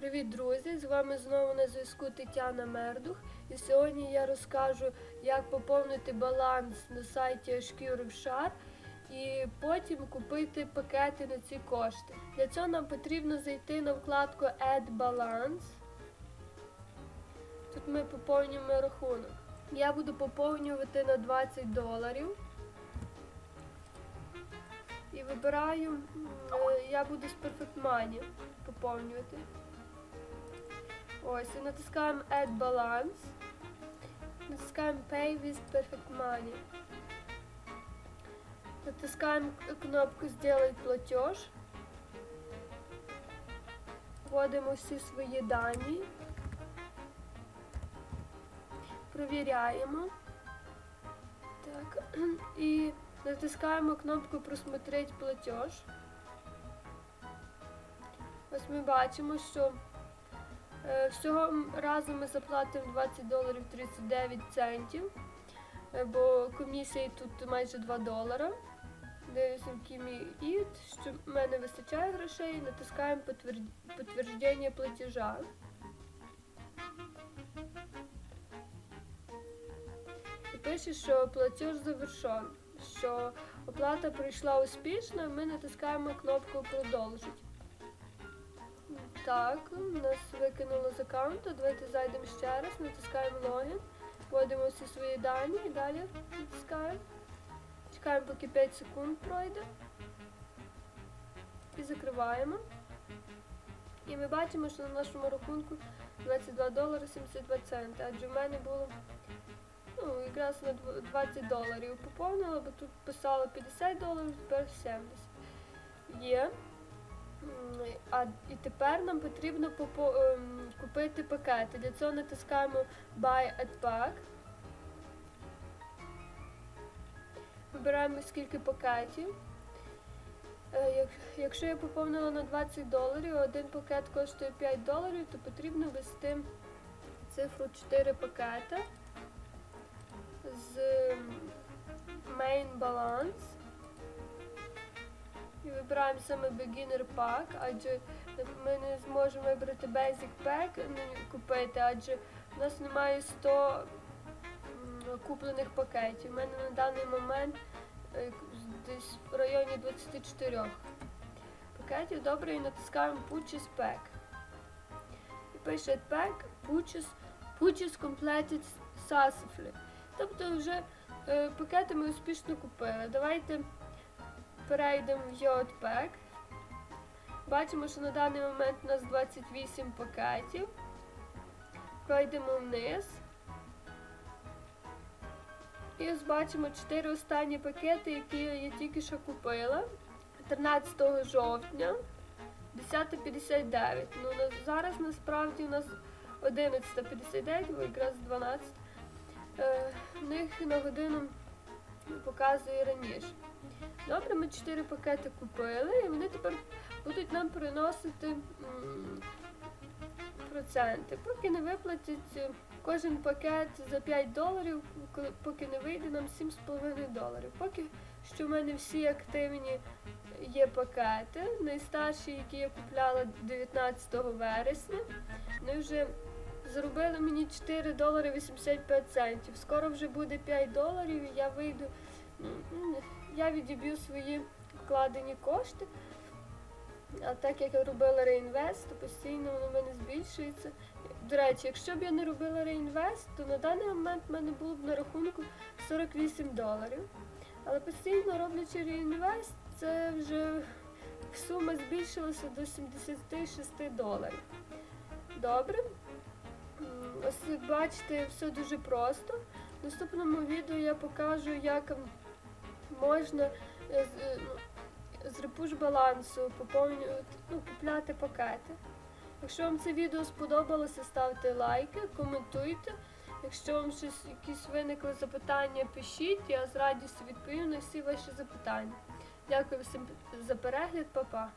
Привіт, друзі! З вами знову на зв'язку Тетяна Мердух. І сьогодні я розкажу, як поповнити баланс на сайті Шкюрвшар і потім купити пакети на ці кошти. Для цього нам потрібно зайти на вкладку Add Balance. Тут ми поповнюємо рахунок. Я буду поповнювати на 20 доларів. І вибираю, е, я буду з Perfect Money поповнювати. Ось, і натискаємо Add Balance. Натискаємо Pay with Perfect Money. Натискаємо кнопку Сделать платеж. Вводимо всі свої дані. Провіряємо. Так. І натискаємо кнопку Просмотреть платеж. Ось ми бачимо, що всього разу ми заплатимо 20 доларів 39 центів, е, бо комісія тут майже 2 долара. Дивимося в кімі ІТ, що в мене вистачає грошей, натискаємо підтвердження платежа. І пише, що платеж завершен, що оплата пройшла успішно, ми натискаємо кнопку Продовжити. Так, нас викинуло з аккаунту. Давайте зайдемо ще раз, натискаємо логін, вводимо всі свої дані і далі натискаємо. Чекаємо, поки 5 секунд пройде. І закриваємо. І ми бачимо, що на нашому рахунку 22 долари 72 центи. Адже в мене було ну, якраз на 20 доларів поповнила, бо тут писало 50 доларів, тепер 70. Є. А і тепер нам потрібно ем, купити пакети. Для цього натискаємо Buy at Pack. Вибираємо скільки пакетів. Е, як- Якщо я поповнила на 20 доларів, один пакет коштує 5 доларів, то потрібно ввести цифру 4 пакети з ем, Main Balance. І вибираємо саме Beginner Pack, адже ми не зможемо вибрати Basic Pack купити, адже у нас немає 100 куплених пакетів. У мене на даний момент е, десь в районі 24 пакетів. Добре, і натискаємо Purchase Pack. І пише Pack Purchase, Purchase Completed Successfully. Тобто вже е, пакети ми успішно купили. Давайте перейдемо в Yacht Бачимо, що на даний момент у нас 28 пакетів. Пройдемо вниз. І ось бачимо 4 останні пакети, які я тільки що купила. 13 жовтня, 10.59. Ну, зараз насправді у нас 11.59, бо якраз 12. Е, в них на годину показує раніше. Добре, ми 4 пакети купили, і вони тепер будуть нам приносити проценти. Поки не виплатять е, кожен пакет за 5 доларів, поки не вийде нам 7,5 доларів. Поки що в мене всі активні є пакети. Найстарші, які я купляла 19 вересня, вони вже заробили мені 4 долари 85 центів. Скоро вже буде 5 доларів, і я вийду. Я відіб'ю свої вкладені кошти. А так як я робила реінвест, то постійно воно в мене збільшується. До речі, якщо б я не робила реінвест, то на даний момент в мене було б на рахунку 48 доларів. Але постійно роблячи реінвест, це вже сума збільшилася до 76 доларів. Добре. Ось бачите, все дуже просто. В наступному відео я покажу, як можна е, е, ну, з репуш балансу ну, купляти пакети. Якщо вам це відео сподобалося, ставте лайки, коментуйте. Якщо вам щось якісь виникли запитання, пишіть, я з радістю відповім на всі ваші запитання. Дякую всім за перегляд, па-па.